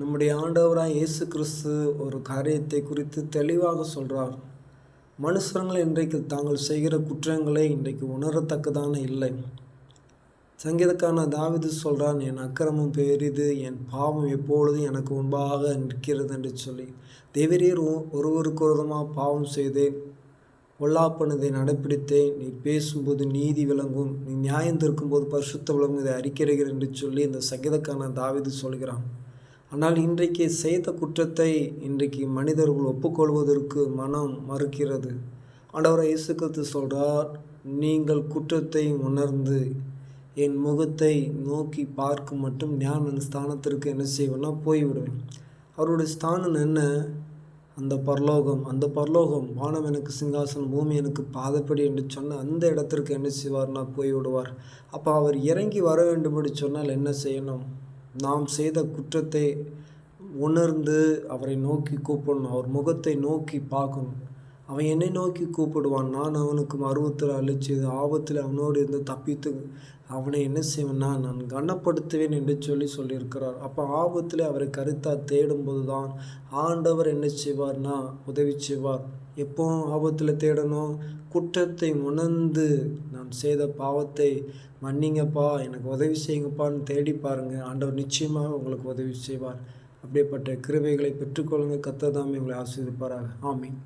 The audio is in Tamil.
நம்முடைய ஆண்டவராக இயேசு கிறிஸ்து ஒரு காரியத்தை குறித்து தெளிவாக சொல்கிறார் மனுஷர்கள் இன்றைக்கு தாங்கள் செய்கிற குற்றங்களை இன்றைக்கு உணரத்தக்கதான இல்லை. சங்கீதக்கான தாவிது சொல்கிறான் என் அக்கிரமம் பெரிது என் பாவம் எப்பொழுதும் எனக்கு முன்பாக நிற்கிறது என்று சொல்லி. தேவரீர் ஒருவருக்கு விதமாக பாவம் செய்தேன். பொல்லாப்பனதை நடைப்பிடித்தேன் நீ பேசும்போது நீதி விளங்கும். நீ நியாயம் திருக்கும்போது பரிசுத்த விளங்கும். இதை அறிக்கிறீர்கள் என்று சொல்லி இந்த சங்கீதக்கான தாவிது சொல்கிறான். ஆனால் இன்றைக்கு செய்த குற்றத்தை இன்றைக்கு மனிதர்கள் ஒப்புக்கொள்வதற்கு மனம் மறுக்கிறது. ஆண்டவரை இயேசு சொல்கிறார் நீங்கள் குற்றத்தை உணர்ந்து என் முகத்தை நோக்கி பார்க்கும் மட்டும் ஞான ஸ்தானத்திற்கு என்ன செய்வேன்னா போய்விடுவேன். அவருடைய ஸ்தானம் என்ன? அந்த பரலோகம். அந்த பரலோகம் வானம் எனக்கு சிங்காசனம் பூமி எனக்கு பாதப்படி என்று சொன்ன அந்த இடத்திற்கு என்ன செய்வார்னா போய் விடுவார் அப்போ அவர் இறங்கி வர வேண்டும் என்று சொன்னால் என்ன செய்யணும்? நாம் செய்த குற்றத்தை உணர்ந்து அவரை நோக்கி கூப்பிடணும். அவர் முகத்தை நோக்கி பார்க்கணும். அவன் என்னை நோக்கி கூப்பிடுவான். நான் அவனுக்கு மருவத்தில் அழிச்சு ஆபத்தில் அவனோடு இருந்து தப்பித்து அவனை என்ன செய்வேன்னா நான் கனப்படுத்துவேன் என்று சொல்லி சொல்லியிருக்கிறார். அப்போ ஆபத்தில் அவரை கருத்தாக தேடும்போது தான் ஆண்டவர் என்ன செய்வார்னா உதவி செய்வார். எப்போ ஆபத்தில் தேடணும்? குற்றத்தை உணர்ந்து நான் செய்த பாவத்தை மன்னிங்கப்பா எனக்கு உதவி செய்யுங்கப்பான்னு தேடி பாருங்கள் ஆண்டவர் நிச்சயமாக உங்களுக்கு உதவி செய்வார். அப்படிப்பட்ட கிருவைகளை பெற்றுக்கொள்ளுங்க. கத்ததாமே உங்களை ஆசீர்வதிப்பாராக. ஆமீன்.